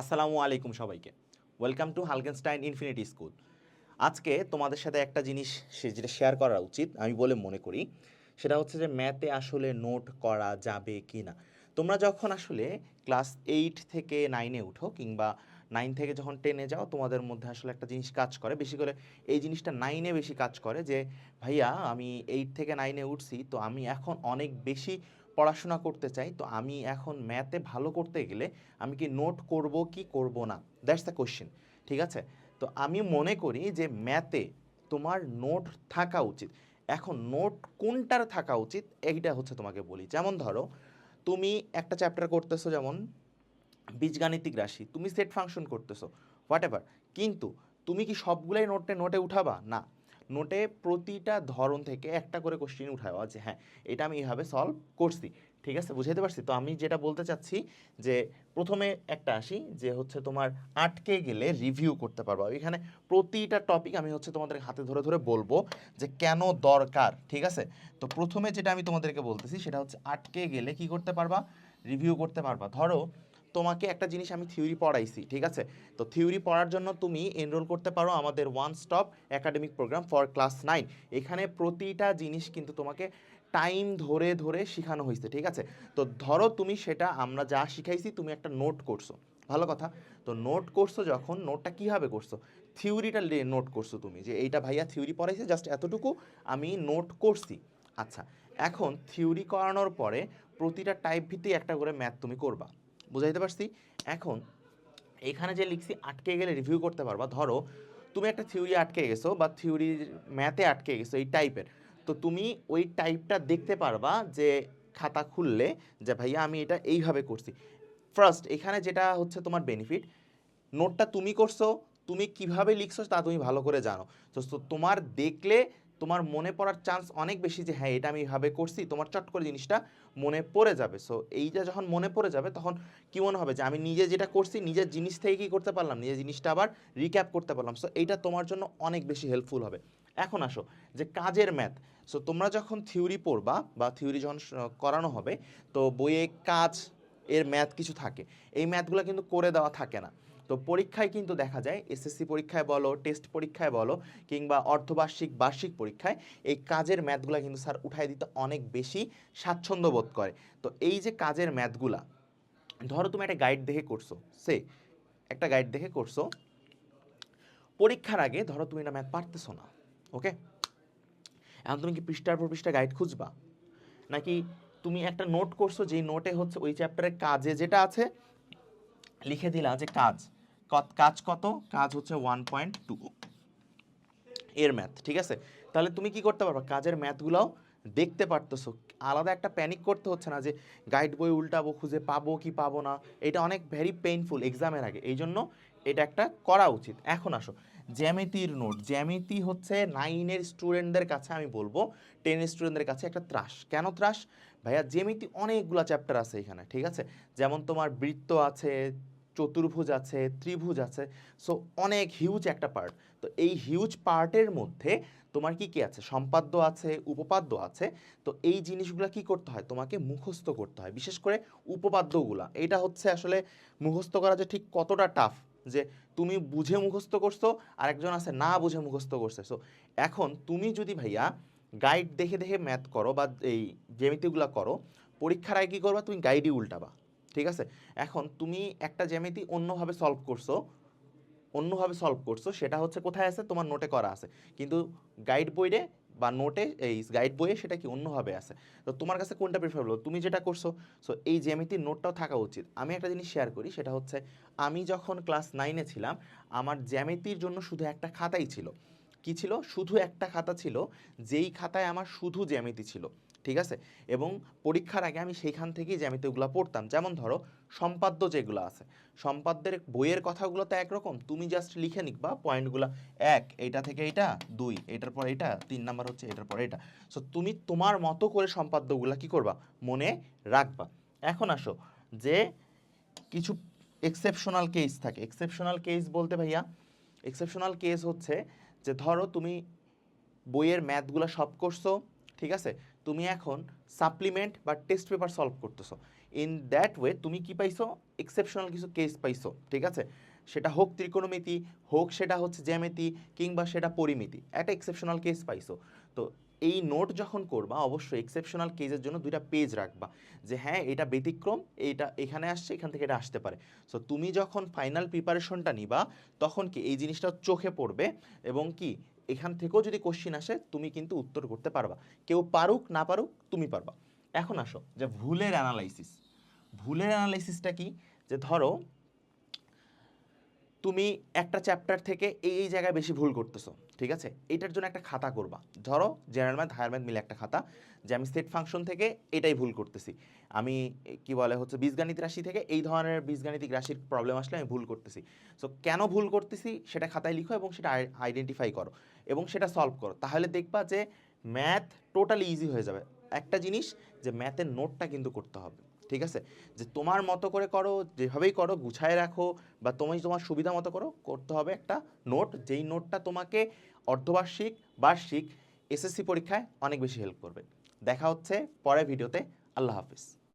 আসসালামু আলাইকুম সবাইকে। ওয়েলকাম টু হালকেনস্টাইন ইনফিনিটি স্কুল আজকে তোমাদের সাথে একটা জিনিস সে যেটা শেয়ার করা উচিত, আমি বলে মনে করি, সেটা হচ্ছে যে ম্যাথে আসলে নোট করা যাবে কি না। তোমরা যখন আসলে ক্লাস এইট থেকে নাইনে উঠো কিংবা নাইন থেকে যখন টেনে যাও, তোমাদের মধ্যে আসলে একটা জিনিস কাজ করে। বেশি করে এই জিনিসটা নাইনে বেশি কাজ করে যে, ভাইয়া, আমি এইট থেকে নাইনে উঠছি, তো আমি এখন অনেক বেশি পড়াশোনা করতে চাই, তো আমি এখন ম্যাথে ভালো করতে গেলে আমি কি নোট করব, কি করব না? দ্যাটস দ্য কোশ্চেন ঠিক আছে? তো আমি মনে করি যে ম্যাথে তোমার নোট থাকা উচিত। এখন নোট কোনটার থাকা উচিত, এইটা হচ্ছে তোমাকে বলি। যেমন ধরো, তুমি একটা চ্যাপ্টার করতেছো যেমন বীজগাণিতিক রাশি, তুমি সেট ফাংশন করতেছো হোয়াট কিন্তু তুমি কি সবগুলোই নোটে নোটে উঠাবা? না। নোটে প্রতিটা ধরন থেকে একটা করে কোশ্চেন উঠায়। যে হ্যাঁ এটা আমি এইভাবে সলভ করছি। ঠিক আছে? বুঝাইতে পারছি? তো আমি যেটা বলতে চাচ্ছি যে, প্রথমে একটা আসি যে, হচ্ছে তোমার আটকে গেলে রিভিউ করতে পারব। এখানে প্রতিটা টপিক আমি হচ্ছে তোমাদের হাতে ধরে ধরে বলব যে, কেন দরকার? ঠিক আছে? তো প্রথমে যেটা আমি তোমাদেরকে বলতেছি সেটা হচ্ছে আটকে গেলে কি করতে পারবা? রিভিউ করতে পারবা। ধরো তোমাকে একটা জিনিস আমি থিওরি পড়াইছি, ঠিক আছে? তো থিওরি পড়ার জন্য তুমি এনরোল করতে পারো আমাদের one stop academic program for class nine এখানে প্রতিটা জিনিস কিন্তু তোমাকে টাইম ধরে ধরে শেখানো হয়েছে, ঠিক আছে? তো ধরো তুমি সেটা আমরা যা শিখাইছি তুমি একটা নোট করছ, ভালো কথা? তো নোট করছ যখন নোটটা কীভাবে করছ? থিওরিটা নোট করছ তুমি যে এইটা ভাইয়া থিওরি পড়াইছে জাস্ট এতটুকু আমি নোট করছি। আচ্ছা এখন থিওরি করানোর পরে প্রতিটা টাইপ ভিত্তিক একটা করে ম্যাথ তুমি করবা। বুঝাইতে পারছি? এখন এখানে যে লিখছি আটকে গেলে রিভিউ করতে পারবা। ধরো, তুমি একটা থিওরি আটকে গেছো বা থিওরির ম্যাথে আটকে গেছো এই টাইপের তো তুমি ওই টাইপটা দেখতে পারবা যে খাতা খুললে যে, ভাইয়া, আমি এটা এইভাবে করছি। ফার্স্ট এখানে যেটা হচ্ছে তোমার বেনিফিট নোটটা তুমি করছ, তুমি কীভাবে লিখছো তা তুমি ভালো করে জানো। তো তোমার দেখলে তোমার মনে পড়ার চান্স অনেক বেশি যে হ্যাঁ এটা আমি এভাবে করছি, তোমার চট করে জিনিসটা মনে পড়ে যাবে। সো এইটা যখন মনে পড়ে যাবে, তখন কি মনে হবে যে, আমি নিজে যেটা করছি, নিজের জিনিস থেকে কী করতে পারলাম? নিজের জিনিসটা আবার রিক্যাপ করতে পারলাম। সো এইটা তোমার জন্য অনেক বেশি হেল্পফুল হবে। এখন আসো, যে কাজের ম্যাথ সো তোমরা যখন থিওরি পড়বা বা থিওরি যখন করানো হবে, তো বইয়ে কাজ এর ম্যাথ কিছু থাকে। এই ম্যাথগুলো কিন্তু করে দেওয়া থাকে না। তো পরীক্ষায় কিন্তু দেখা যায় এসএসসি পরীক্ষায় বলো টেস্ট পরীক্ষায় বলো, কিংবা অর্ধবার্ষিক, বার্ষিক পরীক্ষায় এই কাজের ম্যাথগুলো কিন্তু স্যার উঠায় দিতে অনেক বেশি স্বাচ্ছন্দ্য বোধ করে। তো এই যে কাজের ম্যাথগুলা, ধরো তুমি একটা গাইড দেখে করছ, সে একটা গাইড দেখে করছ, পরীক্ষার আগে ধরো তুমি এটা ম্যাথ পারতেছো না ওকে এখন তুমি কি পৃষ্ঠার পর পৃষ্ঠা গাইড খুঁজবা? নাকি তুমি একটা নোট করছ, যেই নোটে হচ্ছে ওই চ্যাপ্টারের কাজে যেটা আছে, লিখে দিলা যে কাজ। কাজ কত? কাজ হচ্ছে ওয়ান পয়েন্ট টু এর ম্যাথ ঠিক আছে? তাহলে তুমি কি করতে পারবা? কাজের ম্যাথগুলোও দেখতে পারতেছো। আলাদা একটা প্যানিক করতে হচ্ছে না যে গাইড বই উল্টাবো, খুঁজে পাবো কি পাবো না? এটা অনেক ভেরি পেইনফুল এক্সামের আগে। এই জন্য এটা একটা করা উচিত। এখন আসো। জ্যামিতির নোট। জ্যামিতি হচ্ছে নাইনের স্টুডেন্টদের কাছে আমি বলব টেনের স্টুডেন্টদের কাছে একটা ত্রাস। কেন ত্রাস? ভাইয়া, জ্যামিতি অনেকগুলো চ্যাপ্টার আছে এখানে, ঠিক আছে? যেমন তোমার বৃত্ত আছে চতুর্ভুজ আছে, ত্রিভুজ আছে সো অনেক হিউজ একটা পার্ট তো এই হিউজ পার্টের মধ্যে তোমার কি কি আছে? সম্পাদ্য আছে, উপপাদ্য আছে, তো এই জিনিসগুলো কি করতে হয়? তোমাকে মুখস্থ করতে হয়, বিশেষ করে উপপাদ্যগুলা। এটা হচ্ছে আসলে মুখস্থ করা যে ঠিক কতটা টাফ যে তুমি বুঝে মুখস্থ করছ আর একজন আছে না বুঝে মুখস্থ করছে। সো এখন তুমি যদি ভাইয়া গাইড দেখে দেখে ম্যাথ করো বা এই জ্যামিতিগুলো করো, পরীক্ষার আগে কী করবা? তুমি গাইডই উল্টাবা। ঠিক আছে? এখন তুমি একটা জ্যামিতি অন্যভাবে সলভ করছ, অন্যভাবে সলভ করছ, সেটা হচ্ছে কোথায় আছে? তোমার নোটে করা আছে। কিন্তু গাইড বইয়ে বা নোটে এই গাইড বইয়ে সেটা কি অন্যভাবে আছে? তো তোমার কাছে কোনটা প্রিফারেবল তুমি যেটা করছ সো এই জ্যামিতির নোটটাও থাকা উচিত। আমি একটা জিনিস শেয়ার করি, সেটা হচ্ছে আমি যখন ক্লাস নাইনে ছিলাম, আমার জ্যামিতির জন্য শুধু একটা খাতাই ছিল। কি ছিল? শুধু একটা খাতা ছিল, যেই খাতায় আমার শুধু জ্যামিতি ছিল। ঠিক আছে? এবং পরীক্ষার আগে আমি সেইখান থেকেই জ্যামিতিগুলো পড়তাম। যেমন ধরো, সম্পাদ্য যেগুলো আছে। সম্পাদ্যের বইয়ের কথাগুলো তো একরকম। তুমি জাস্ট লিখে নিকবা পয়েন্টগুলো। এক, এইটা থেকে এইটা। দুই, এটার পর এটা তিন নাম্বার হচ্ছে এটার পর এটা সো তুমি তোমার মতো করে সম্পাদ্যগুলো কি করবা? মনে রাখবা। এখন আসো, যে কিছু এক্সেপশনাল কেস থাকে। এক্সেপশনাল কেস বলতে ভাইয়া এক্সেপশনাল কেস হচ্ছে যে ধরো তুমি বইয়ের ম্যাথগুলো সব করছ, ঠিক আছে? তুমি এখন সাপ্লিমেন্ট বা টেস্ট পেপার সলভ করতেছো। ইন দ্যাট ওয়ে তুমি কি পাইছো? এক্সেপশনাল কিছু কেস পাইছো, ঠিক আছে? সেটা হোক ত্রিকোণমিতি, হোক সেটা হচ্ছে জ্যামিতি, কিংবা সেটা পরিমিতি, একটা এক্সেপশনাল কেস পাইছো। তো এই নোট যখন করবা, অবশ্যই এক্সেপশনাল কেসের জন্য দুইটা পেজ রাখবা, যে হ্যাঁ এটা ব্যতিক্রম এইটা এখানে আসছে, এখান থেকে এটা আসতে পারে। সো তুমি যখন ফাইনাল প্রিপারেশনটা নিবা, তখন কি এই জিনিসটা চোখে পড়বে এবং কি এখান থেকেও যদি কোশ্চিন আসে, তুমি কিন্তু উত্তর করতে পারবা। কেউ পারুক, না পারুক, তুমি পারবা। এখন আসো যে ভুলের অ্যানালাইসিস ভুলের অ্যানালাইসিসটা কি? যে ধরো তুমি একটা চ্যাপ্টার থেকে এই এই জায়গায় বেশি ভুল করতেছো, ঠিক আছে? এটার জন্য একটা খাতা করবা। ধরো জেনারেল ম্যাথ হায়ার ম্যাথ মিলে একটা খাতা, যে আমি সেট ফাংশন থেকে এটাই ভুল করতেছি। আমি, কি বলে হচ্ছে বীজগাণিত রাশি থেকে এই ধরনের বীজগাণিতিক রাশির প্রবলেম আসলে আমি ভুল করতেছি। সো কেন ভুল করতেছি সেটা খাতায় লিখো এবং সেটা আইডেন্টিফাই করো এবং সেটা সলভ করো। তাহলে দেখবা যে ম্যাথ টোটালি ইজি হয়ে যাবে। একটা জিনিস যে ম্যাথের নোটটা কিন্তু করতে হবে। ঠিক আছে? যে তোমার মতো করে করো, যেভাবেই করো, গুছায় রাখো বা তুমি তোমার সুবিধা মতো করো, করতে হবে একটা নোট। যেই নোটটা তোমাকে অর্ধবার্ষিক বার্ষিক এসএসসি পরীক্ষায় অনেক বেশি হেল্প করবে। দেখা হচ্ছে পরের ভিডিওতে আল্লাহ হাফিজ।